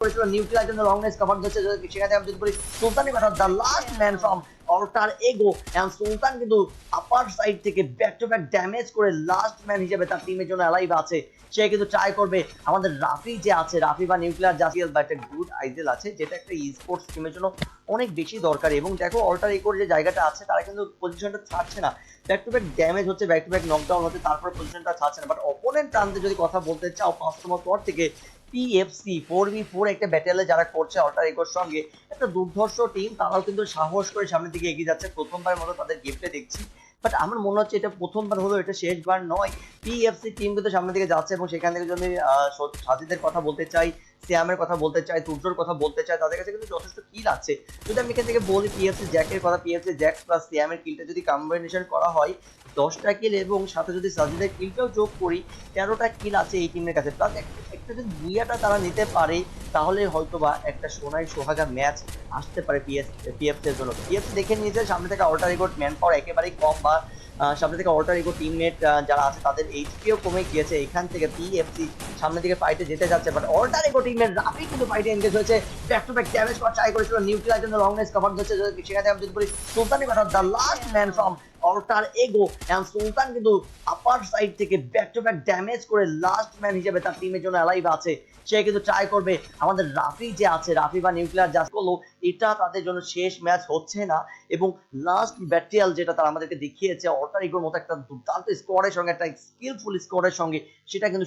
করেছিল নিউক্লিয়ার জন্য long range cover সেখানে আমি যদি বলি the last man from alter ego and Sultan কিন্তু আপার সাইড থেকে ব্যাক টু ব্যাক ড্যামেজ করে লাস্ট ম্যান হিসেবে তার টিমের জন্য অ্যালাইভ আছে। সে কিন্তু ট্রাই করবে। আমাদের রাফি যে আছে রাফি বা নিউক্লিয়ার জাসিয়াল বা একটা গুড আইডিয়াল আছে যেটা একটা স্পোর্টস টিমের জন্য অনেক বেশি দরকার। এবং দেখো অল্টার এগোর যে জায়গাটা আছে তারা কিন্তু পজিশনটা ছাড়ছে না। ব্যাক টু ব্যাক ড্যামেজ হচ্ছে ব্যাক টু ব্যাক নকডাউন হচ্ছে তারপর পজিশনটা ছাড়ছে না। বাট অপোনেন্ট প্রান্তে যদি কথা বলতে চাও পাঁচ নম্বর পর থেকে পিএফসি ফোর বি ফোর একটা ব্যাটেলে যারা করছে অল্টার এগোর সঙ্গে, একটা দুর্ধর্ষ টিম তারাও কিন্তু সাহস করে সামনের দিকে এগিয়ে যাচ্ছে। প্রথমবার মতো তাদের গেমটা দেখছি। বাট আমার মনে হচ্ছে এটা প্রথমবার হলো, এটা শেষবার নয়। পিএফসি টিম কিন্তু সামনের দিকে যাচ্ছে এবং সেখান থেকে যদি সাজিদের কথা বলতে চাই সিয়ামের কথা বলতে চাই, তুর্যর কথা বলতে চাই, তাদের কাছে কিন্তু যথেষ্ট কিল আছে। যদি আমি এখান থেকে বলি পিএফসি জ্যাকের কথা পিএফসি জ্যাক প্লাস সিয়ামের কিলটা যদি কম্বিনেশন করা হয়, দশটা কিল এবং সাথে যদি সাজিদের কিলটাও যোগ করি, তেরোটা কিল আছে এই টিমের কাছে। প্লাস একটা যদি বুইয়াটা তারা নিতে পারে তাহলে হয়তো বা একটা সোনাই সোহাগা ম্যাচ আসতে পারে পিএস পিএফসি এর জন্য। পিএফসি দেখে নিয়েছে সামনে থেকে অল্টার রেকর্ড ম্যান পাওয়ার একেবারেই কম বা সামনে থেকে অল্টার রেকর্ড টিমমেট যারা আছে তাদের এইচপিও কমে গিয়েছে। এখান থেকে পিএফসি সামনে দিকে ফাইটে যেতে যাচ্ছে but alter ego teammate Rafi কিন্তু ফাইটে এনগেজ হয়েছে। ব্যাক টু ব্যাক ড্যামেজ করার ট্রাই করেছিল নিউক্লিয়ার জন্য লং রেঞ্জ কভার যদি সেখানে আমি যদি বলি সুলতানের কথা the last man from alter ego and Sultan কিন্তু আপার সাইড থেকে ব্যাক টু ব্যাক ড্যামেজ করে লাস্ট ম্যান হিসেবে তার টিমের জন্য অ্যালাইভ আছে। সে কিন্তু ট্রাই করবে। আমাদের রাফি যে আছে, রাফি বা নিউক্লিয়ার জাস্ট করল, এটা তাদের জন্য শেষ ম্যাচ হচ্ছে না, এবং লাস্ট ব্যাটেরিয়াল যেটা তারা আমাদেরকে দেখিয়েছে অল্টার ইগোর মতো একটা দুর্দান্ত স্কোয়াডের সঙ্গে, একটা স্কিলফুল স্কোয়াডের সঙ্গে, সেটা কিন্তু